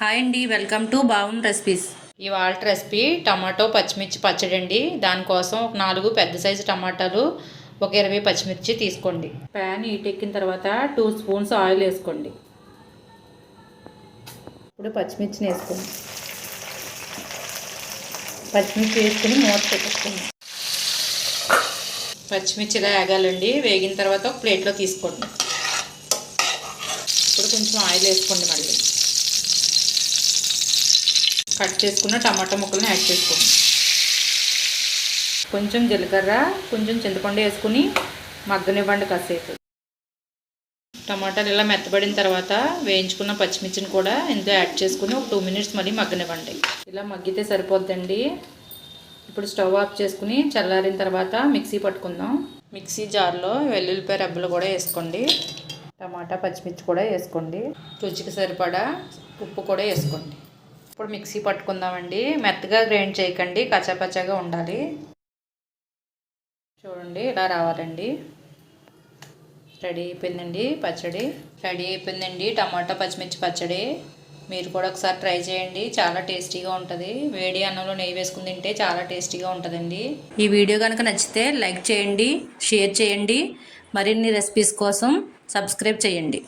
Hi అండి welcome to బాగున్ recipes. ఇవాళ రెసిపీ టమాటో పచ్చిమిర్చి పచ్చడి అండి. దానికోసం ఒక నాలుగు పెద్ద సైజు టమాటాలు ఒక ఇరవై పచ్చిమిర్చి తీసుకోండి. ప్యాన్ హీట్ ఎక్కిన తర్వాత టూ స్పూన్స్ ఆయిల్ వేసుకోండి. ఇప్పుడు పచ్చిమిర్చిని వేసుకోండి. పచ్చిమిర్చి వేసుకుని మూత పెట్టేసుకోండి పచ్చిమిర్చి ఇలా వేగాలండి. వేగిన తర్వాత ఒక ప్లేట్లో తీసుకోండి. ఇప్పుడు కొంచెం ఆయిల్ వేసుకోండి మళ్ళీ. కట్ చేసుకున్న టమాటా ముక్కలను యాడ్ చేసుకోండి. కొంచెం జీలకర్ర కొంచెం చింతపండు వేసుకుని మగ్గనివ్వండి కాసేపు. టమాటాలు ఇలా మెత్తబడిన తర్వాత వేయించుకున్న పచ్చిమిర్చిని కూడా ఇందులో యాడ్ చేసుకుని ఒక టూ మినిట్స్ మళ్ళీ మగ్గనివ్వండి. ఇలా మగ్గితే సరిపోద్దండి. ఇప్పుడు స్టవ్ ఆఫ్ చేసుకుని చల్లారిన తర్వాత మిక్సీ పట్టుకుందాం. మిక్సీ జార్లో వెల్లుల్లిపాయ రబ్బలు కూడా వేసుకోండి. టమాటా పచ్చిమిర్చి కూడా వేసుకోండి. రుచికి సరిపడా ఉప్పు కూడా వేసుకోండి. ఇప్పుడు మిక్సీ పట్టుకుందామండి. మెత్తగా గ్రైండ్ చేయకండి. కచ్చాపచ్చాగా ఉండాలి. చూడండి ఇలా రావాలండి. రెడీ అయిపోయిందండి పచ్చడి. రెడీ అయిపోయిందండి టమాటా పచ్చిమిర్చి పచ్చడి. మీరు కూడా ఒకసారి ట్రై చేయండి. చాలా టేస్టీగా ఉంటుంది. వేడి అన్నంలో నెయ్యి వేసుకుని తింటే చాలా టేస్టీగా ఉంటుందండి. ఈ వీడియో కనుక నచ్చితే లైక్ చేయండి షేర్ చేయండి. మరిన్ని రెసిపీస్ కోసం సబ్స్క్రైబ్ చేయండి.